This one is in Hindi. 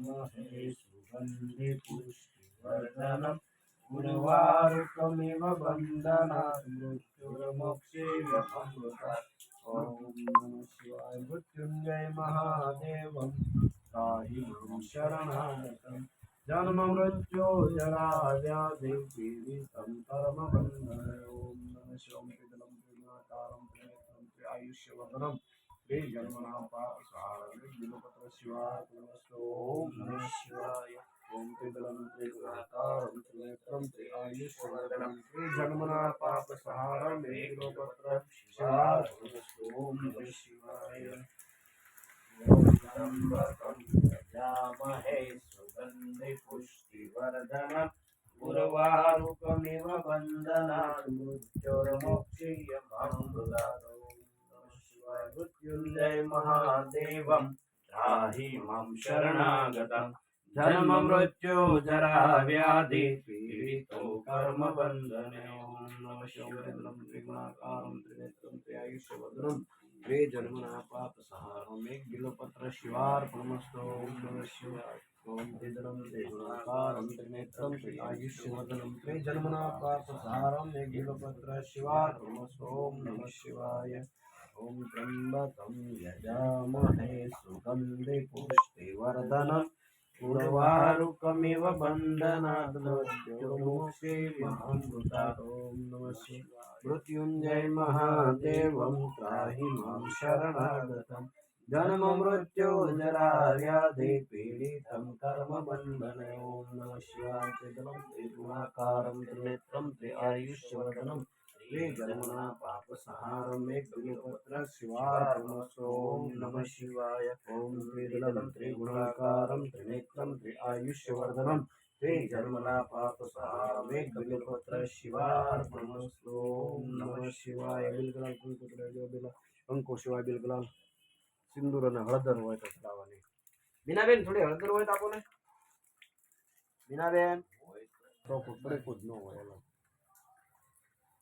यजामहे सुगन्धि पुष्टिवर्धनम् व्यपमृतात् ॐ शिवाय मृत्युञ्जय महादेवं त्राहि माँ शरणागतम्। जन्म मृत्यो जरा व्याधि पीडितं कर्मबन्धन ॐ नमः शिवं पितलं त्रिगुणाकारं त्रिनेत्रं त्र्यायुष्यवर्धनं नमस्ते ॐ नमः शिवाय ॐ पितलं त्रिगुणाकारं त्रिनेत्रं पुष्टिवर्धनम् उर्वारुकमिव मृत्युञ्जय महादेवं त्राहि माँ शरणागतम् जन्म मृत्यु, जरा व्याधि, पीडितो कर्म बन्धने। ॐ नमः शिवाय, त्रिगुणाकारं, त्रिनेत्रं त्र्यायुष्यवदनं त्रे जन्मना पापसहारम् एक बिलोपत्र शिवार्पणमस्तु। ॐ नमः शिवाय ॐ त्रिदलं त्रिगुणाकारं, त्रिनेत्रं, त्रिआयुष्यवर्धनं। त्रे जन्मना पापसहारम् एक बिलोपत्र शिवार्पणमस्तु। ॐ नमः शिवाय। ॐ त्र्यम्बकं यजामहे सुगन्धिपुष्टिवर्धनम् उर्वारुकमिव ॐ नमः मृत्युञ्जय महादेवं त्राहि माँ जन्म मृत्यो जरा व्याधि पीडितं कर्म बन्धन। ॐ नमः शिवाय। त्रिगुणाकारं त्रिनेत्रं त्रिआयुष्यवर्धनं त्रिजन्मना पापसहारं मे गुरुपुत्र शिवार्पणमस्तु ॐ नमः शिवाय ॐ त्रिदलं त्रिगुणाकारं त्रिनेत्रं त्रिआयुष्यवर्धनं त्रिजन्मना पापसहारं मे गुरुपुत्र शिवार्पणमस्तु ॐ नमः शिवाय બિલગલાલ કુલપુત્ર જો બેલા અંકો શિવાય બિલગલાલ સિંદૂર અને હળદર હોય તો ચડાવવાની બીનાબેન થોડી હળદર હોય તો આપો ને બીનાબેન તો ટુકડે કુદ ન હોય એલો